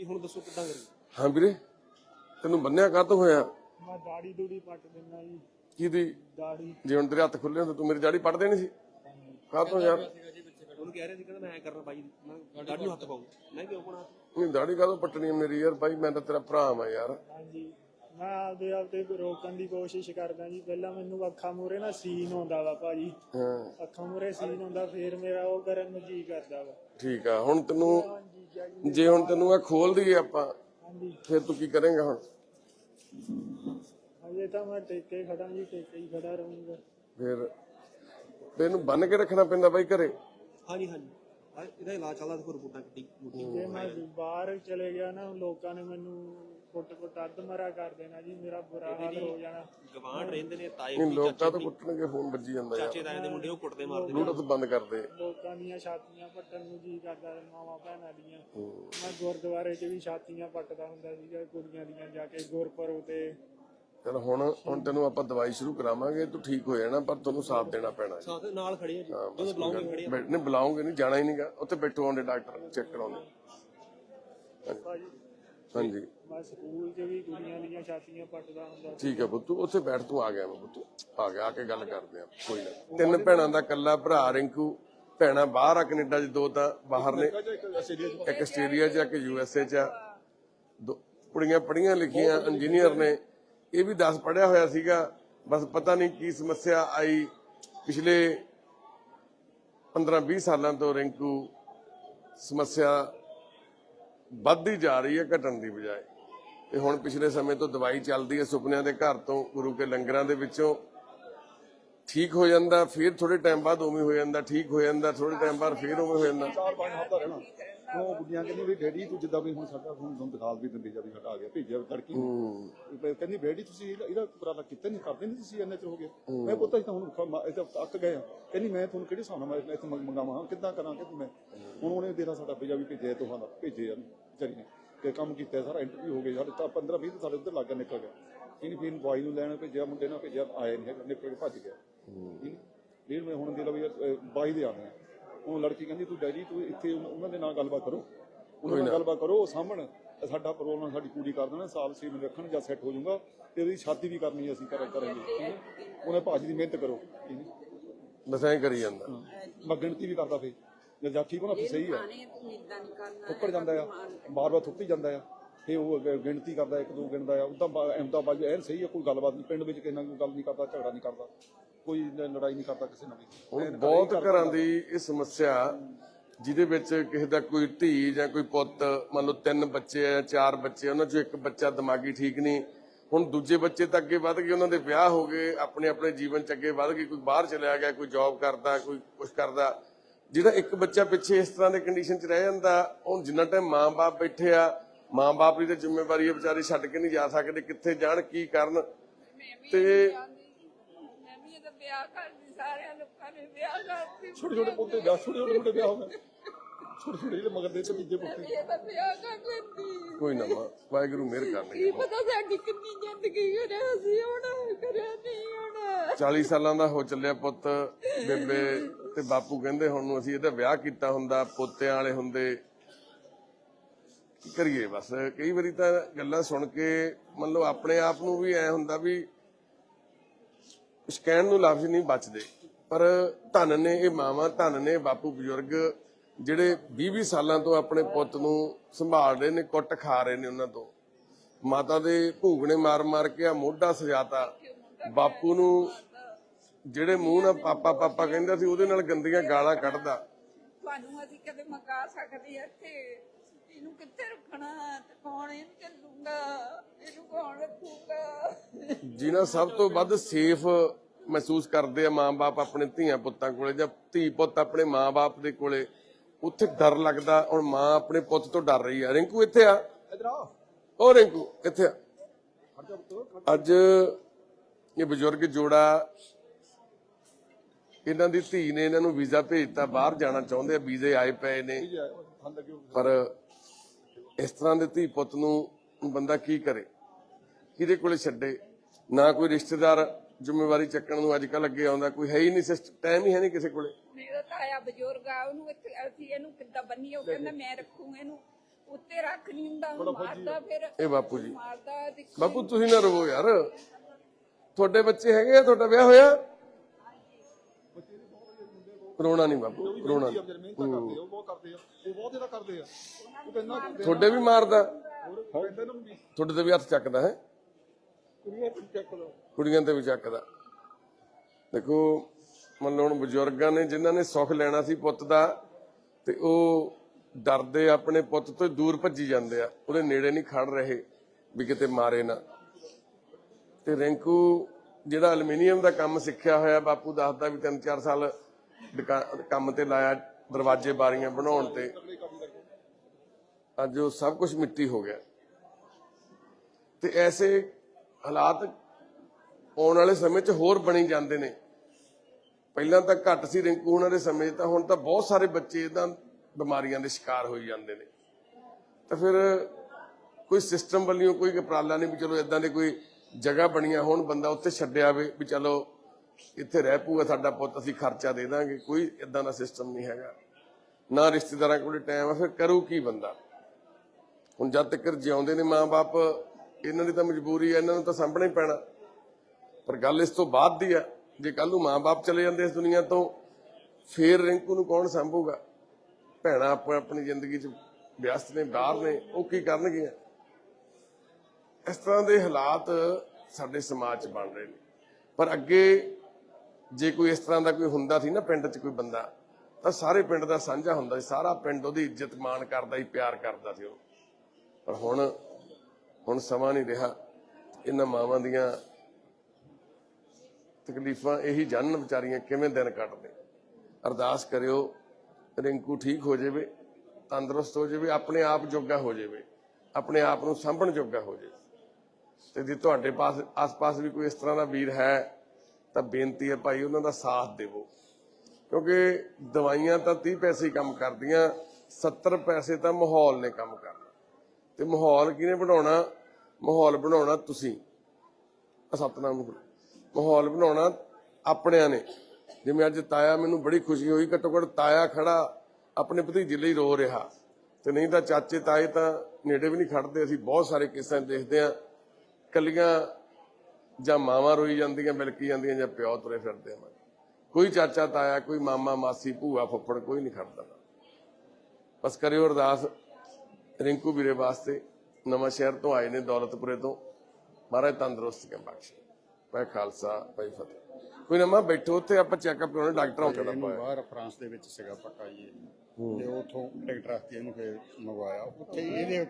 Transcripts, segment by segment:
ਵੀ ਹੁਣ ਦੱਸੋ ਕਿੱਦਾਂ ਕਰੀਏ? ਹਾਂ ਵੀਰੇ ਤੈਨੂੰ ਬੰਨਿਆ ਕਾਹਤੋਂ ਹੋਇਆ? ਮੈਂ ਦਾੜੀ ਦੂੜੀ ਪੱਟ ਦਿੰਦਾ ਜੀ। ਕਿਹਦੀ ਦਾੜੀ। ਜੇ ਹੁਣ ਤੇਰੇ ਹੱਥ ਖੁੱਲੇ ਹੁੰਦੇ ਤੂੰ ਮੇਰੀ ਦਾੜੀ ਪੜ ਦੇਣੀ ਸੀ? ਕਾਹਤੋਂ ਯਾਰ ਉਹਨੂੰ ਕਹਿ ਰਿਹਾ ਸੀ ਕਹਿੰਦਾ ਮੈਂ ਐ ਕਰਨਾ ਬਾਈ ਮੈਂ ਦਾੜੀ ਨੂੰ ਹੱਥ ਪਾਉਂ ਮੈਂ ਕਿਉਂ ਪਾਉਣਾ? ਨਹੀਂ ਦਾੜੀ ਕਾਹਤੋਂ ਪੱਟਣੀ ਹੈ ਮੇਰੀ ਯਾਰ? ਬਾਈ ਮੈਂ ਤਾਂ ਤੇਰਾ ਭਰਾ ਆ ਯਾਰ। ਹਾਂਜੀ। ਮੈਂ ਆਪਦੇ ਆਪ ਤੇ ਰੋਕਣ ਦੀ ਕੋਸ਼ਿਸ਼ ਕਰਦਾ ਜੀ। ਪਹਿਲਾਂ ਮੈਨੂੰ ਅੱਖਾਂ ਮੂਰੇ ਨਾ ਸੀਨ ਆਉਂਦਾ ਵਾ ਭਾਜੀ। ਹਾਂ। ਅੱਖਾਂ ਮੂਰੇ ਸੀਨ ਆਉਂਦਾ ਫੇਰ ਮੇਰਾ ਉਹ ਕਰਨ ਨੂੰ ਜੀ ਕਰਦਾ ਵਾ। ਠੀਕ ਆ ਹੁਣ ਤੈਨੂੰ ਜੀ ਹੁਣ ਤੈਨੂੰ ਆ ਖੋਲ ਦਈਏ ਆਪਾਂ ਹਾਂਜੀ ਫਿਰ ਤੂੰ ਕੀ ਕਰੇਂਗਾ ਹੁਣ? ਅਜੇ ਤਾਂ ਮੈਂ ਟੇਕੇ ਖੜਾ ਜੀ ਟੇਕੇ ਹੀ ਖੜਾ ਰਹੂੰਗਾ। ਫਿਰ ਤੇ ਇਹਨੂੰ ਬੰਨ ਕੇ ਰੱਖਣਾ ਪੈਂਦਾ ਬਾਈ ਘਰੇ? ਹਾਂਜੀ ਹਾਂਜੀ। ਇਹਦਾ ਇਲਾਜ ਚੱਲਦਾ ਤੇ ਕੋਈ ਰਿਪੋਰਟਾਂ ਕੱਟੀ ਜੇ ਮੈਂ ਬਾਹਰ ਚਲੇ ਗਿਆ ਨਾ ਲੋਕਾਂ ਨੇ ਮੈਨੂੰ ਕੁੱਟ ਕੁੱਟ ਅੱਧ ਮਰਾ ਕਰ ਦੇਣਾ ਜੀ ਮੇਰਾ ਬੁਰਾ ਹਾਲ ਹੋ ਜਾਣਾ। ਗਵਾਂਢ ਰਹਿੰਦੇ ਨੇ ਤਾਏ ਨਹੀਂ ਲੋਕਾਂ ਤੋਂ ਕੁੱਟਣਗੇ ਫੋਨ ਵੱਜੀ ਜਾਂਦਾ ਯਾਰ। ਚਾਚੇ ਤਾਏ ਦੇ ਮੁੰਡੇ ਉਹ ਕੁੱਟਦੇ ਮਾਰਦੇ ਬਲੂਟੁੱਥ ਬੰਦ ਕਰ ਦੇ। ਲੋਕਾਂ ਦੀਆਂ ਛਾਤੀਆਂ ਪੱਟਣ ਨੂੰ ਜੀ ਕਰਦਾ ਮਾਵਾ ਭੈਣਾਂ ਦੀਆਂ। ਮੈਂ ਗੁਰਦੁਆਰੇ 'ਚ ਵੀ ਛਾਤੀਆਂ ਪੱਟਦਾ ਹੁੰਦਾ ਸੀਗਾ ਕੁੜੀਆਂ ਦੀਆਂ ਜਾ ਕੇ ਗੁਰਪੁਰਬ ਤੇ। ਚਲ ਹੁਣ ਹੁਣ ਤੈਨੂੰ ਆਪਾਂ ਦਵਾਈ ਸ਼ੁਰੂ ਕਰਾਵਾਂਗੇ ਤੂੰ ਠੀਕ ਹੋ ਜਾਣਾ ਪਰ ਤੁਹਾਨੂੰ ਸਾਥ ਦੇਣਾ ਪੈਣਾ ਜੀ। ਸਾਥ ਨਾਲ ਖੜੇ ਆ ਜੀ। ਜਦੋਂ ਬੁਲਾਉਂਗੇ ਖੜੇ ਆ। ਬੈਠ- ਨਹੀਂ ਬੁਲਾਉਂਗੇ ਨਹੀਂ ਜਾਣਾ ਹੀ ਨਹੀਂਗਾ ਉੱਥੇ ਬੈਠੋ ਆਉਂਦੇ ਡਾਕਟਰ ਚੈੱਕ ਕਰਾਉਂਦੇ। ਹਾਂਜੀ। ਮੈਂ ਸਕੂਲ 'ਚ ਵੀ ਕੁੜੀਆਂ ਦੀਆਂ ਛਾਤੀਆਂ ਪੱਟਦਾ ਹੁੰਦਾ ਸੀ। ਠੀਕ ਹੈ ਪੁੱਤੂ ਉੱਥੇ ਬੈਠ ਤੂੰ ਆ ਗਿਆ ਮੈਂ ਪੁੱਤੂ। ਆ ਗਿਆ ਆ ਕੇ ਗੱਲ ਕਰਦੇ ਆ ਕੋਈ ਨਾ। ਤਿੰਨ ਭੈਣਾਂ ਦਾ ਕੱਲਾ ਭਰਾ ਰਿੰਕੂ। ਭੈਣਾਂ ਬਾਹਰ ਆ ਕੈਨੇਡਾ 'ਚ ਦੋ ਤਾਂ ਬਾਹਰ ਨੇ। ਇੱਕ ਆਸਟ੍ਰੇਲੀਆ 'ਚ ਇੱਕ ਯੂ ਐਸ ਏ 'ਚ ਆ। ਦੋ ਕੁੜੀਆਂ ਪੜੀਆਂ ਲਿਖੀਆਂ ਇੰਜੀਨੀਅਰ ਨੇ। ਇਹ ਵੀ 10 ਪੜਿਆ ਹੋਇਆ ਸੀਗਾ, ਬਸ ਪਤਾ ਨਹੀਂ ਕੀ ਸਮੱਸਿਆ ਆਈ। ਪਿਛਲੇ 15 20 ਸਾਲਾਂ ਤੋਂ ਰਿੰਕੂ ਸਮੱਸਿਆ ਵੱਧਦੀ ਜਾ ਰਹੀ ਹੈ, ਘਟਣ ਦੀ ਬਜਾਏ। ਤੇ ਹੁਣ ਪਿਛਲੇ ਸਮੇਂ ਤੋਂ ਦਵਾਈ ਚੱਲਦੀ ਹੈ ਸੁਪਨਿਆਂ ਦੇ ਘਰ ਤੋਂ, ਗੁਰੂ ਕੇ ਲੰਗਰਾਂ ਦੇ ਵਿੱਚੋਂ। ਠੀਕ ਹੋ ਜਾਂਦਾ, ਫਿਰ ਥੋੜੇ ਟਾਈਮ ਬਾਅਦ ਉਵੇਂ ਹੋ ਜਾਂਦਾ, ਠੀਕ ਹੋ ਜਾਂਦਾ ਥੋੜੇ ਟਾਈਮ ਬਾਅਦ ਫਿਰ ਉਵੇਂ ਹੋ ਜਾਂਦਾ। ਉਹ ਗੁੱਡੀਆਂ ਕਹਿੰਦੀ ਵੀ ਡੈਡੀ ਤੂੰ ਜਿੱਦਾਂ ਵੀ ਹੁਣ ਸਾਡਾ ਹੁਣ ਤੁਹਾਨੂੰ ਦਿਖਾ ਵੀ ਦਿੰਦੀ ਜਾ ਵੀ ਸਾਡਾ ਆ ਗਿਆ ਭੇਜਿਆ ਲੜਕੀ ਨੂੰ। ਤੇ ਕਹਿੰਦੀ ਡੈਡੀ ਤੁਸੀਂ ਇਹਦਾ- ਇਹਦਾ ਉਪਰਾਲਾ ਕੀਤਾ ਨਹੀਂ ਕਰਦੇ ਨਹੀਂ ਤੁਸੀਂ ਇੰਨੇ ਚਿਰ ਹੋ ਗਏ? ਮੈਂ ਪੁੱਤ ਅਸੀਂ ਤਾਂ ਹੁਣ ਖ- ਮ- ਇਹ ਤਾਂ ਅੱਕ ਗਏ ਆ। ਕਹਿੰਦੀ ਮੈਂ ਤੁਹਾਨੂੰ ਕਿਹੜੇ ਹਿਸਾਬ ਨਾਲ ਮੈਂ ਇੱਥੇ ਮੰਗ- ਮੰਗਾਵਾਂ? ਕਿੱਦਾਂ ਕਰਾਂ ਕਿ ਮੈਂ? ਹੁਣ ਉਹਨੇ ਤੇਰਾ ਸਾਡਾ ਭੇਜਾ ਵੀ ਭੇਜਿਆ ਤੁਹਾਡਾ ਭੇਜਿਆ ਵਿਚਾਰੀ ਨੇ। ਤੇ ਕੰਮ ਕੀਤਾ ਸਾਰਾ ਇੰਟਰਵਿਊ ਹੋ ਗਿਆ। ਸਾਡੇ ਤਾਂ 15 20 ਸਾਡੇ ਉੱਧਰ ਲੱਗ ਗਿਆ ਨਿਕਲ ਗਿਆ। ਇਹਨੇ ਫਿਰ ਦਵਾਈ ਨੂੰ ਲੈਣ ਭੇਜਿਆ ਮੁੰਡੇ ਨਾਲ ਭੇਜਿਆ ਆਇਆ ਨਹੀਂ ਹੈਗਾ ਨਿਕਲ ਕੇ ਭੱਜ ਗਿਆ। ਫਿਰ ਮੈਂ ਹੁਣ ਦੇ ਲਓ ਯਾਰ 22 ਦੇ ਆਣੇ ਆ ਉਹ ਲੜਕੀ ਕਹਿੰਦੀ ਤੂੰ ਡੈਡੀ ਤੂੰ ਇੱਥੇ ਉਹਨਾਂ ਦੇ ਨਾਲ ਗੱਲਬਾਤ ਕਰੋ। ਉਹਨਾਂ ਨਾਲ ਗੱਲਬਾਤ ਕਰੋ ਉਹ ਸਾਹਮਣ ਸਾਡਾ ਪ੍ਰੋਬਲਮ ਸਾਡੀ ਪੂਰੀ ਕਰ ਦੇਣਾ ਸਾਲ ਛੇ ਮਹੀਨੇ ਰੱਖਣ ਜਾਂ ਸੈੱਟ ਹੋ ਜਾਊਗਾ ਤੇ ਉਹਦੀ ਸ਼ਾਦੀ ਵੀ ਕਰਨੀ ਹੈ ਅਸੀਂ ਕਰ ਕਰਾਂਗੇ ਠੀਕ ਹੈ? ਉਹਨੇ ਭਾਜੀ ਦੀ ਮਿਹਨਤ ਕਰੋ ਬਸ ਐਂ ਕਰੀ ਜਾਂਦਾ। ਮੈਂ ਗਿਣਤੀ ਵੀ ਕਰਦਾ ਫੇ ਜੇ ਜਾ ਠੀਕ ਹੋਣਾ ਫਿਰ ਸਹੀ ਹੈ ਥੁੱਕੜ ਜਾਂਦਾ ਆ। ਬਾਰ-ਬਾਰ ਥੁੱਕੀ ਜਾਂਦਾ ਆ। ਫੇ ਉਹ ਗਿਣਤੀ ਕਰਦਾ ਇੱਕ ਦੋ ਗਿਣਦਾ ਆ। ਉਦਾਂ ਅਹਿਮਦਾ ਬਾਜੂ ਐਨ ਸਹੀ ਹੈ ਕੋਈ ਗੱਲਬਾਤ ਨਹੀਂ। ਪਿੰਡ ਵਿੱਚ ਕਿਸੇ ਨਾਲ ਕੋਈ ਗੱਲ ਨਹੀਂ ਕਰਦਾ ਝਗੜਾ ਨਹੀਂ ਕਰਦਾ। ਕੋਈ ਲੜਾਈ ਨਹੀਂ ਕਰਦਾ ਕਿਸੇ ਨਾਲ ਵੀ। ਹੁਣ ਬਹੁਤ ਘਰਾਂ ਦੀ ਇਹ ਸਮੱਸਿਆ ਜਿਹਦੇ ਵਿੱਚ ਕਿਸੇ ਦਾ ਕੋਈ ਧੀ ਜਾਂ ਕੋਈ ਪੁੱਤ ਮੰਨ ਲਓ ਤਿੰਨ ਬੱਚੇ ਆ ਚਾਰ ਬੱਚੇ ਉਹਨਾਂ ਚੋਂ ਇੱਕ ਬੱਚਾ ਦਿਮਾਗੀ ਠੀਕ ਨਹੀਂ। ਹੁਣ ਦੂਜੇ ਬੱਚੇ ਤਾਂ ਅੱਗੇ ਵੱਧ ਗਏ ਉਹਨਾਂ ਦੇ ਵਿਆਹ ਹੋ ਗਏ ਆਪਣੇ ਆਪਣੇ ਜੀਵਨ ਚ ਅੱਗੇ ਵੱਧ ਗਏ ਕੋਈ ਬਾਹਰ ਚਲਿਆ ਗਿਆ ਕੋਈ ਜੌਬ ਕਰਦਾ ਕੋਈ ਕੁਝ ਕਰਦਾ। ਜਿਹੜਾ ਇੱਕ ਬੱਚਾ ਪਿੱਛੇ ਇਸ ਤਰ੍ਹਾਂ ਦੇ ਕੰਡੀਸ਼ਨ 'ਚ ਰਹਿ ਜਾਂਦਾ ਹੁਣ ਜਿੰਨਾ ਟਾਈਮ ਮਾਂ-ਬਾਪ ਬੈਠੇ ਆ ਮਾਂ-ਬਾਪ ਦੀ ਤਾਂ ਜ਼ਿੰਮੇਵਾਰੀ ਹੈ ਵਿਚਾਰੇ ਛੱਡ ਕੇ ਨਹੀਂ ਜਾ ਸਕਦੇ ਕਿੱਥੇ ਜਾਣ ਕੀ ਕਰਨ। ਤੇ ਵਿਆਹ ਕਰਦੀ ਸਾਰਿਆਂ ਲੋਕਾਂ ਨੇ ਵਿਆਹ ਕਰਦੀ ਛੋਟੇ ਛੋਟੇ ਪੁੱਤੇ ਵਿਆਹ ਛੋਟੇ ਛੋਟੇ ਮੁੰਡੇ ਵਿਆਹ ਹੋ ਗਏ। ਛੋਟੇ ਛੋਟੇ ਜਿਹੜੇ ਮਗਰ ਦੇ ਤੇ ਤੀਜੇ ਪੁੱਤੇ ਇਹਦਾ ਵਿਆਹ ਕਰ ਲੈਂਦੀ। ਕੋਈ ਨਾ ਮਾਂ, ਵਾਹਿਗੁਰੂ ਮਿਹਰ ਕਰਨਗੇ ਕੀ ਪਤਾ ਸਾਡੀ ਕਿੰਨੀ ਜ਼ਿੰਦਗੀ ਕਰਿਆ ਸੀ ਹੁਣ ਕਰਿਆ ਨਹੀਂ ਹੁਣ। 40 ਸਾਲਾਂ ਦਾ ਹੋ ਚੱਲਿਆ ਪੁੱਤ ਬੇਬੇ ਤੇ ਬਾਪੂ ਕਹਿੰਦੇ ਹੁਣ ਨੂੰ ਅਸੀਂ ਇਹਦਾ ਵਿਆਹ ਕੀਤਾ ਹੁੰਦਾ ਪੋਤਿਆਂ ਵਾਲੇ ਹੁੰਦੇ। ਕੀ ਕਰੀਏ ਬਸ ਕਈ ਵਾਰੀ ਤਾਂ ਗੱਲਾਂ ਸੁਣ ਕੇ ਮੰਨ ਲਓ ਆਪਣੇ ਆਪ ਨੂੰ ਵੀ ਐ ਹੁੰਦਾ ਵੀ ਕੁਛ ਕਹਿਣ ਨੂੰ ਲਫ਼ਜ਼ ਨਹੀਂ ਬਚਦੇ। ਪਰ ਧੰਨ ਨੇ ਇਹ ਮਾਵਾਂ, ਧੰਨ ਨੇ ਬਾਪੂ ਬਜ਼ੁਰਗ ਜਿਹੜੇ 20-20 ਸਾਲਾਂ ਤੋਂ ਆਪਣੇ ਪੁੱਤ ਨੂੰ ਸੰਭਾਲ ਰਹੇ ਨੇ, ਕੁੱਟ ਖਾ ਰਹੇ ਨੇ ਉਹਨਾਂ ਤੋਂ। ਮਾਤਾ ਦੇ ਭੂਗਣੇ ਮਾਰ-ਮਾਰ ਕੇ ਆ ਮੋਢਾ ਸਜਾਤਾ। ਬਾਪੂ ਨੂੰ ਜਿਹੜੇ ਮੂੰਹ ਨਾਲ ਪਾਪਾ ਪਾਪਾ ਕਹਿੰਦਾ ਸੀ, ਉਹਦੇ ਨਾਲ ਗੰਦੀਆਂ ਗਾਲਾਂ ਕੱਢਦਾ। ਤੁਹਾਨੂੰ ਅਸੀਂ ਕਦੇ ਮਕਾ ਸਕਦੇ ਇੱਥੇ? ਇਹਨੂੰ ਕਿੱਥੇ ਰੱਖਣਾ? ਤੇ ਕੌਣ ਇਹਨੂੰ ਚੱਲੂਗਾ? ਇਹਨੂੰ ਕੌਣ ਰੱਖੂਗਾ? ਜਿਨ੍ਹਾਂ ਸਭ ਤੋਂ ਵੱਧ ਸੇਫ ਮਹਿਸੂਸ ਕਰਦੇ ਆ ਮਾਂ-ਬਾਪ ਆਪਣੇ ਧੀਆਂ ਪੁੱਤਾਂ ਕੋਲੇ ਜਾਂ ਧੀ ਪੁੱਤ ਆਪਣੇ ਮਾਂ-ਬਾਪ ਦੇ ਕੋਲੇ ਉੱਥੇ ਡਰ ਲੱਗਦਾ ਹੁਣ ਮਾਂ ਆਪਣੇ ਪੁੱਤ ਤੋਂ ਡਰ ਰਹੀ ਆ। ਰਿੰਕੂ ਇੱਥੇ ਆ? ਇਧਰ ਆ ਉਹ ਰਿੰਕੂ ਇੱਥੇ ਆ। ਅੱਜ ਇਹ ਬਜ਼ੁਰਗ ਜੋੜਾ ਇਹਨਾਂ ਦੀ ਧੀ ਨੇ ਇਹਨਾਂ ਨੂੰ ਵੀਜ਼ਾ ਭੇਜਤਾ ਬਾਹਰ ਜਾਣਾ ਚਾਹੁੰਦੇ ਆ ਵੀਜ਼ੇ ਆਏ ਪਏ ਨੇ। ਪਰ ਇਸ ਤਰ੍ਹਾਂ ਦੇ ਧੀ ਪੁੱਤ ਨੂੰ ਬੰਦਾ ਕੀ ਕਰੇ? ਕਿਹਦੇ ਕੋਲੇ ਛੱਡੇ? ਨਾ ਕੋਈ ਰਿਸ਼ਤੇਦਾਰ ਜ਼ਿੰਮੇਵਾਰੀ ਚੱਕਣ ਨੂੰ ਅੱਜ ਕੱਲ ਅੱਗੇ ਆਉਂਦਾ ਕੋਈ ਹੈ ਹੀ ਨਹੀਂ ਸਿਸਟਮ ਟਾਈਮ ਹੀ ਹੈ ਨਹੀਂ ਕਿਸੇ ਕੋਲੇ। ਮੇਰਾ ਤਾਇਆ ਬਜ਼ੁਰਗ ਆ ਉਹਨੂੰ ਇੱਥੇ ਅਸੀਂ ਇਹਨੂੰ ਕਿੱਦਾਂ ਬੰਨੀਏ ਉਹ ਕਹਿੰਦਾ ਮੈਂ ਰੱਖੂ ਇਹਨੂੰ ਉੱਤੇ ਰੱਖ ਨਹੀਂ ਹੁੰਦਾ ਮਾਰਦਾ ਫਿਰ ਇਹ ਬਾਪੂ ਜੀ। ਮਾਰਦਾ ਬਾਪੂ ਤੁਸੀਂ ਨਾ ਰਵੋ ਯਾਰ। ਤੁਹਾਡੇ ਬੱਚੇ ਹੈਗੇ ਆ ਤੁਹਾਡਾ ਵਿਆਹ ਹੋਇਆ? ਰੋਣਾ ਨਹੀਂ ਬਾਪੂ ਰੋਣਾ ਨੀ। ਜਿਹੜੇ ਮਿਹਨਤਾਂ ਕਰਦੇ ਆ ਉਹ ਬਹੁਤ ਕਰਦੇ ਆ। ਉਹ ਬਹੁਤ ਇਹਦਾ ਕਰਦੇ ਆ। ਉਹ ਕਹਿੰਦਾ ਤੁਹਾਡੇ ਵੀ ਮਾਰਦਾ। ਤੁਹਾਡੇ ਤੇ ਵੀ ਹੱਥ ਚੱਕਦਾ ਹੈ? ਕੁੜੀਆਂ ਤੇ ਕੁੜੀਆਂ ਵੀ ਚੱਕਦਾ। ਦੇਖੋ ਮੰਨ ਲਓ ਹੁਣ ਬਜ਼ੁਰਗਾਂ ਨੇ ਜਿਨ੍ਹਾਂ ਨੇ ਸੁੱਖ ਲੈਣਾ ਸੀ ਪੁੱਤ ਦਾ ਤੇ ਉਹ ਡਰਦੇ ਆਪਣੇ ਪੁੱਤ ਤੋਂ ਦੂਰ ਭੱਜੀ ਜਾਂਦੇ ਆ। ਉਹਦੇ ਨੇੜੇ ਨਹੀਂ ਖੜ ਰਹੇ ਵੀ ਕਿਤੇ ਮਾਰੇ ਨਾ। ਤੇ ਰਿੰਕੂ ਜਿਹੜਾ ਐਲੂਮੀਨੀਅਮ ਦਾ ਕੰਮ ਸਿੱਖਿਆ ਹੋਇਆ ਬਾਪੂ ਦੱਸਦਾ ਵੀ 3-4 ਸਾਲ ਕੰਮ ਤੇ ਲਾਇਆ, ਦਰਵਾਜ਼ੇ ਬਾਰੀਆਂ ਬਣਾਉਣ ਤੇ। ਅੱਜ ਉਹ ਸਭ ਕੁਝ ਮਿੱਟੀ ਹੋ ਗਿਆ। ਤੇ ਐਸੇ ਹਾਲਾਤ ਆਉਣ ਵਾਲੇ ਸਮੇਂ 'ਚ ਹੋਰ ਬਣੀ ਜਾਂਦੇ ਨੇ। ਪਹਿਲਾਂ ਤਾਂ ਘੱਟ ਸੀ ਰਿੰਕੂ ਉਹਨਾਂ ਦੇ ਸਮੇਂ ਤਾਂ ਹੁਣ ਤਾਂ ਬਹੁਤ ਸਾਰੇ ਬੱਚੇ ਇਦਾਂ ਬਿਮਾਰੀਆਂ ਦੇ ਸ਼ਿਕਾਰ ਹੋਈ ਜਾਂਦੇ ਨੇ। ਤਾਂ ਫਿਰ ਕੋਈ ਸਿਸਟਮ ਵੱਲੋਂ ਕੋਈ ਉਪਰਾਲਾ ਨਹੀਂ ਵੀ ਚਲੋ ਇਦਾਂ ਦੇ ਕੋਈ ਜਗ੍ਹਾ ਬਣੀਆਂ ਹੋਣ, ਬੰਦਾ ਉੱਥੇ ਛੱਡਿਆ ਆਵੇ ਵੀ ਚਲੋ ਇੱਥੇ ਰਹਿ ਪੂਗਾ ਸਾਡਾ ਪੁੱਤ, ਅਸੀਂ ਖਰਚਾ ਦੇ ਦਾਂਗੇ, ਕੋਈ ਇਦਾਂ ਦਾ ਸਿਸਟਮ ਨਹੀਂ ਹੈਗਾ। ਨਾ ਰਿਸ਼ਤੇਦਾਰਾਂ ਕੋਲ ਟਾਈਮ ਆ, ਫਿਰ ਕਰੂ ਕੀ ਬੰਦਾ? ਹੁਣ ਜਦ ਤੱਕ ਜਿਉਂਦੇ ਨੇ ਮਾਪੇ ਇਹਨਾਂ ਦੀ ਤਾਂ ਮਜਬੂਰੀ ਹੈ ਇਹਨਾਂ ਨੂੰ ਤਾਂ ਸਾਂਭਣਾ ਹੀ ਪੈਣਾ। ਪਰ ਗੱਲ ਇਸ ਤੋਂ ਬਾਅਦ ਦੀ ਆ, ਜੇ ਕੱਲ ਨੂੰ ਮਾਪੇ ਚਲੇ ਜਾਂਦੇ ਇਸ ਦੁਨੀਆ ਤੋਂ, ਫੇਰ ਰਿੰਕੂ ਨੂੰ ਕੌਣ ਸੰਭੂਗਾ? ਭੈਣਾਂ ਆਪੋ ਆਪਣੀ ਜ਼ਿੰਦਗੀ 'ਚ ਵਿਅਸਤ ਨੇ, ਬਾਹਰ ਨੇ, ਉਹ ਕੀ ਕਰਨਗੀਆਂ? ਇਸ ਤਰ੍ਹਾਂ ਦੇ ਹਾਲਾਤ ਸਾਡੇ ਸਮਾਜ 'ਚ ਬਣ ਰਹੇ ਨੇ। ਪਰ ਅੱਗੇ ਜੇ ਕੋਈ ਇਸ ਤਰ੍ਹਾਂ ਦਾ ਕੋਈ ਹੁੰਦਾ ਸੀ ਨਾ ਪਿੰਡ 'ਚ ਕੋਈ ਬੰਦਾ, ਤਾਂ ਸਾਰੇ ਪਿੰਡ ਦਾ ਸਾਂਝਾ ਹੁੰਦਾ ਸੀ, ਸਾਰਾ ਪਿੰਡ ਉਹਦੀ ਇੱਜ਼ਤ ਮਾਣ ਕਰਦਾ ਸੀ, ਪਿਆਰ ਕਰਦਾ ਸੀ ਉਹ। ਪਰ ਹੁਣ ਹੁਣ ਸਮਾਂ ਨਹੀਂ ਰਿਹਾ, ਇਹਨਾਂ ਮਾਵਾਂ ਦੀਆਂ ਤਕਲੀਫਾਂ ਇਹੀ ਜਾਣਨ ਵਿਚਾਰੀਆਂ ਕਿਵੇਂ ਦਿਨ ਕੱਟਦੇ। ਅਰਦਾਸ ਕਰਿਓ, ਰਿੰਕੂ ਠੀਕ ਹੋ ਜਾਵੇ, ਤੰਦਰੁਸਤ ਹੋ ਜਾਵੇ, ਆਪਣੇ ਆਪ ਜੋਗਾ ਹੋ ਜਾਵੇ, ਆਪਣੇ ਆਪ ਨੂੰ ਸਾਂਭਣ ਜੋਗਾ ਹੋ ਜਾਵੇ। ਤੇ ਜੇ ਤੁਹਾਡੇ ਪਾਸ, ਆਸ-ਪਾਸ ਵੀ ਕੋਈ ਇਸ ਤਰ੍ਹਾਂ ਦਾ ਵੀਰ ਹੈ ਤਾਂ ਬੇਨਤੀ ਹੈ ਭਾਈ, ਉਹਨਾਂ ਦਾ ਸਾਥ ਦੇਵੋ। ਕਿਉਂਕਿ ਦਵਾਈਆਂ ਤਾਂ 30 ਪੈਸੇ ਕੰਮ ਕਰਦੀਆਂ 70 ਪੈਸੇ ਤਾਂ ਮਾਹੌਲ ਨੇ ਕੰਮ ਕਰਨਾ। ਤੇ ਮਾਹੌਲ ਕਿਹਨੇ ਬਣਾਉਣਾ? ਮਾਹੌਲ ਬਣਾਉਣਾ ਤੁਸੀਂ। ਸਤਨਾਮ ਨੂੰ ਮਾਹੌਲ ਬਣਾਉਣਾ ਆਪਣਿਆਂ ਨੇ। ਜਿਵੇਂ ਅੱਜ ਤਾਇਆ ਮੈਨੂੰ ਬੜੀ ਖੁਸ਼ੀ ਹੋਈ, ਘੱਟੋ ਘੱਟ ਤਾਇਆ ਖੜਾ ਆਪਣੇ ਭਤੀਜੇ ਲਈ ਰੋ ਰਿਹਾ। ਤੇ ਨਹੀਂ ਤਾਂ ਚਾਚੇ ਤਾਏ ਤਾਂ ਨੇੜੇ ਵੀ ਨਹੀਂ ਖੜਦੇ, ਅਸੀਂ ਬਹੁਤ ਸਾਰੇ ਕਿੱਸੇ ਦੇਖਦੇ ਆ ਕੱਲੀਆਂ ਜਾਂ ਮਾਵਾਂ ਰੋਈ ਜਾਂਦੀਆਂ ਮਿਲਕੀ ਜਾਂਦੀਆਂ ਜਾਂ ਪਿਓ ਤੁਰੇ ਫਿਰਦੇ ਆ ਕੋਈ ਚਾਚਾ ਤਾਇਆ ਕੋਈ ਮਾਮਾ ਮਾਸੀ ਭੂਆ ਫੁੱਫੜ ਕੋਈ ਨਹੀਂ ਖੜਦਾ। ਬਸ ਕਰਿਓ ਅਰਦਾਸ ਰਿੰਕੂ ਵੀਰੇ ਵਾਸਤੇ ਨਵਾਂ ਸ਼ਹਿਰ ਤੋਂ ਆਏ ਨੇ ਦੌਲਤਪੁਰੇ ਤੋਂ। ਮਹਾਰਾਜ ਤੰਦਰੁਸਤੀਆਂ ਬਖਸ਼ੇ। ਮੈਂ ਖਾਲਸਾ ਭਾਈ ਫਤਿਹ। ਕੋਈ ਨਾ ਮੈਂ ਬੈਠੋ ਉੱਥੇ ਆਪਾਂ ਚੈੱਕਅਪ ਕਰਾਉਣਾ ਡਾਕਟਰ ਆਉਂਦਾ ਦਾ ਬਾਹਰ ਫਰਾਂਸ ਦੇ ਵਿੱਚ ਸੀਗਾ ਪੱਕਾ ਜੀ। ਤੇ ਉਥੋਂ ਟਿਕਟ ਰੱਖ ਕੇ ਇਹਨੂੰ ਫਿਰ ਮੰਗਵਾਇਆ। ਉੱਥੇ ਇਹਦੇ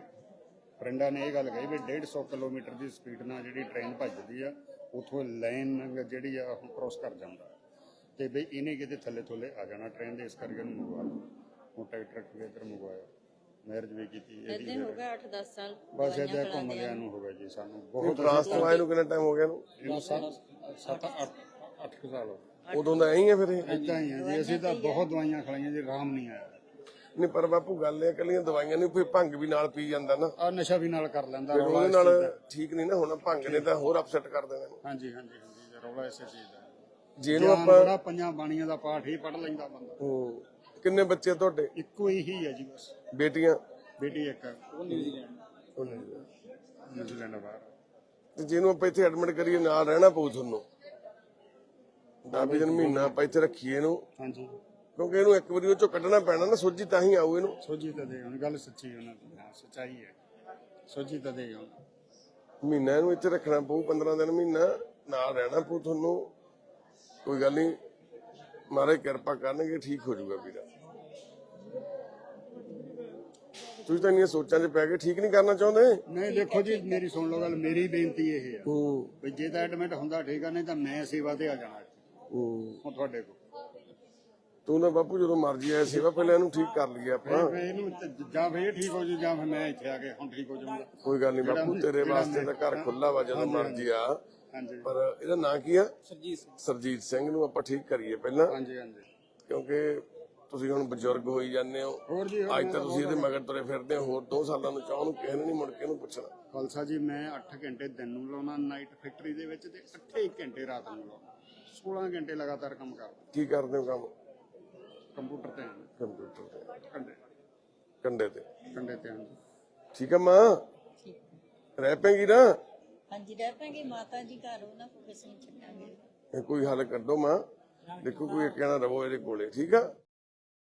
ਫਰੈਂਡਾਂ ਨੇ ਇਹ ਗੱਲ ਕਹੀ ਵੀ 150 ਕਿਲੋਮੀਟਰ ਦੀ ਸਪੀਡ ਨਾਲ ਜਿਹੜੀ ਟ੍ਰੇਨ ਭੱਜਦੀ ਆ ਉਥੋਂ ਲਾਈਨ ਜਿਹੜੀ ਆ ਉਹ ਕ੍ਰੋਸ ਕਰ ਜਾਂਦਾ। ਤੇ ਬਈ ਇਹਨੇ ਕਿਤੇ ਥੱਲੇ ਥੱਲੇ ਆ ਜਾਣਾ ਟ੍ਰੇਨ ਦੇ ਇਸ ਕਰਕੇ ਇਹਨੂੰ ਮੰਗਵਾ ਲਿਆ ਉਹ ਟਿਕਟ ਰੱਖ ਕੇ ਇੱਧਰ ਮੰਗਵਾਇਆ ਮੈਰਿਜ ਵੀ ਕੀਤੀ ਇਹਦੀ ਹੋ ਗਿਆ 8-10 ਸਾਲ ਬਸ ਇੱਦਾਂ ਘੁੰਮ ਲਿਆ ਨੂੰ ਹੋ ਗਿਆ ਜੀ ਸਾਨੂੰ। ਬਹੁਤ ਫਰਾਂਸ ਤੋਂ ਆਏ ਨੂੰ ਕਿੰਨਾ ਟਾਈਮ ਹੋ ਗਿਆ ਇਹਨੂੰ? ਇਹਨੂੰ 7 8 8 ਸਾਲ ਹੋ ਉਦੋਂ ਦਾ ਐਂ ਹੀ ਹੈ ਫਿਰ ਇਹ? ਇਦਾਂ ਹੀ ਆ ਜੀ ਅਸੀਂ ਤਾਂ ਬਹੁਤ ਦਵਾਈਆਂ ਖਾਈਆਂ ਜੀ ਆਰਾਮ ਨਹੀਂ ਆਇਆ। ਨਹੀਂ ਪਰ ਬਾਪੂ ਗੱਲ ਇਹ ਕੱਲੀਆਂ ਦਵਾਈਆਂ ਨਹੀਂ ਕੋਈ ਭੰਗ ਵੀ ਨਾਲ ਪੀ ਜਾਂਦਾ ਨਾ। ਆ ਨਸ਼ਾ ਵੀ ਨਾਲ ਕਰ ਲੈਂਦਾ ਫਿਰ ਰੌਲਾ ਉਹਦੇ ਇਸ ਨਾਲ। ਠੀਕ ਨਹੀਂ ਨਾ ਹੋਣਾ ਭੰਗ ਨੇ ਤਾਂ ਹੋਰ ਅਪਸੈਟ ਕਰ ਦੇਣਾ। ਇਹਨੂੰ। ਹਾਂਜੀ ਹਾਂਜੀ ਹਾਂਜੀ ਰੌਲਾ ਇਸੇ ਚੀਜ਼ ਦਾ। ਜੇ ਇਹਨੂੰ ਆਪਾਂ ਜਿਹੜਾ ਪੰਜਾਂ ਬਾਣੀਆਂ ਦਾ ਪਾਠ ਹੀ ਪੜ ਲੈਂਦਾ ਬੰਦਾ। ਹੂੰ, ਕਿੰਨੇ ਬੱਚੇ ਆ ਤੁਹਾਡੇ? ਇੱਕੋ ਹੀ ਹੈ ਜੀ ਬਸ। ਬੇਟੀਆਂ? ਬੇਟੀ ਇੱਕ ਹੈ, ਉਹ ਨਿਊਜ਼ੀਲੈਂਡ। ਬਾਹਰ। ਤੇ ਜਿਹਨੂੰ ਆਪਾਂ ਇੱਥੇ ਐਡਮਿਟ ਕਰੀਏ ਨਾਲ ਰਹਿਣਾ ਪਊ ਤੁਹਾਨੂੰ। ਦਸ ਦਿਨ ਮਹੀਨਾ ਆਪਾਂ ਇੱਥੇ ਰੱਖੀਏ ਇਹਨੂੰ। ਹਾਂਜੀ। ਕਿਉਂਕਿ ਇਹਨੂੰ ਇੱਕ ਵਾਰੀ ਉਹ ਚੋਂ ਕੱਢਣਾ ਪੈਣਾ ਨਾ ਸੋਝੀ ਤਾਂ ਹੀ ਆਊ ਇਹਨੂੰ। ਸੋਝੀ ਤਾਂ ਦੇ ਹੁਣ ਗੱਲ ਸੱਚੀ ਉਹਨਾਂ ਦੀ ਹਾਂ ਸੱਚਾਈ ਹੈ। ਸੋਝੀ ਤਾਂ ਦੇ ਹੁਣ ਮਹੀਨਾ ਇਹਨੂੰ ਇੱਥੇ ਰੱਖਣਾ ਪਊ 15 ਦਿਨ ਮਹੀਨਾ ਨਾਲ ਰਹਿਣਾ ਪਊ ਤੁਹਾਨੂੰ। ਕੋਈ ਗੱਲ ਨਹੀਂ ਮਹਾਰਾਜ ਕਿਰਪਾ ਕਰਨਗੇ ਠੀਕ ਹੋ ਜਾਊਗਾ ਵੀਰਾ। ਤੁਸੀਂ ਤਾਂ ਇੰਨੀਆਂ ਸੋਚਾਂ 'ਚ ਪੈ ਗਏ ਠੀਕ ਨਹੀਂ ਕਰਨਾ ਚਾਹੁੰਦੇ? ਨਹੀਂ ਦੇਖੋ ਜੀ ਮੇਰੀ ਸੁਣ ਲਓ ਗੱਲ ਮੇਰੀ ਬੇਨਤੀ ਇਹ ਹੈ। ਹੂੰ। ਵੀ ਜੇ ਤਾਂ ਐਡਮਿਟ ਹੁੰਦਾ ਠੀਕ ਆ ਨਹੀਂ ਤਾਂ ਮੈਂ ਸੇਵਾ ਤੇ ਆ ਜਾਣਾ। ਹੂੰ। ਤੁਹਾਡੇ ਕੋਲ। ਤੂੰ ਨਾ ਬਾਪੂ ਜਦੋਂ ਮਰਜ਼ੀ ਆਇਆ ਸੇਵਾ ਪਹਿਲਾਂ ਇਹਨੂੰ ਠੀਕ ਕਰ ਲਈਏ ਆਪਾਂ। ਫਿਰ ਇਹਨੂੰ ਤੇ ਜਾਂ ਫਿਰ ਠੀਕ ਹੋ ਜੂ ਜਾਂ ਫਿਰ ਮੈਂ ਇੱਥੇ ਆ ਕੇ ਹੁਣ ਠੀਕ ਹੋ ਜਾਊਂਗਾ। ਕੋਈ ਗੱਲ ਨਹੀਂ ਬਾਪੂ ਤੇਰੇ ਵਾਸਤੇ ਤਾਂ ਘਰ ਖੁੱਲਾ ਵਾ ਜਦੋਂ ਮਰਜ਼ੀ ਆ। ਹਾਂਜੀ। ਪਰ ਇਹਦਾ ਨਾਂ ਕੀ ਆ? ਸਰਜੀਤ ਸਿੰਘ। ਸਰਜੀਤ ਸਿੰਘ ਨੂੰ ਆਪਾਂ ਠੀਕ ਕਰੀਏ ਪਹਿਲਾਂ। ਹਾਂਜੀ ਹਾਂਜੀ। ਕਿਉਂਕਿ ਤੁਸੀਂ ਹੁਣ ਬਜ਼ੁਰਗ ਹੋਈ ਜਾਂਦੇ ਹੋ। ਹੋਰ ਜੀ ਅੱਜ ਤਾਂ ਤੁਸੀਂ ਇਹਦੇ ਮਗਰ ਤੁਰੇ ਫਿਰਦੇ ਹੋ ਹੋਰ 2 ਸਾਲਾਂ ਨੂੰ ਚਾਹ ਨੂੰ ਕਿਸੇ ਨੇ ਨਹੀਂ ਮੁੜ ਕੇ ਇਹਨੂੰ ਪੁੱਛਣਾ। ਖਾਲਸਾ ਜੀ ਮੈਂ 8 ਘੰਟੇ ਦਿਨ ਨੂੰ ਲਾਉਣਾ ਨਾਈਟ ਫੈਕਟਰੀ ਦੇ ਵਿੱਚ ਤੇ 8 ਘੰਟੇ ਰਾਤ ਨੂੰ ਲਾਉਣਾ। 16 ਘੰਟੇ ਲਗਾਤਾਰ ਕੰਮ ਕਰਦਾ। ਕੀ ਕਰਦੇ ਹੋ ਕੰਮ? ਕੰਪਿਊਟਰ ਤੇ ਕੰਪਿਊਟਰ ਤੇ ਕੰਡੇ। ਕੰਡੇ ਤੇ। ਕੰਡੇ ਤੇ ਹਾਂ ਠੀਕ ਆ ਮਾਂ? ਰਹਿ ਪੈਂਗੀ ਨਾ? ਹਾਂਜੀ ਰਹਿ ਪਾਂਗੇ। ਮਾਤਾ ਜੀ ਘਰ ਉਹਨਾਂ ਕੋਲ ਕਿਸੇ ਨੂੰ ਛੱਡਾਂਗੇ। ਇਹ ਕੋਈ ਹੱਲ ਕਰ ਦੋ ਮਾਂ। ਦੇਖੋ ਕੋਈ ਕਹਿਣਾ ਰਵੋ ਇਹਦੇ ਕੋਲੇ। ਠੀਕ ਆ?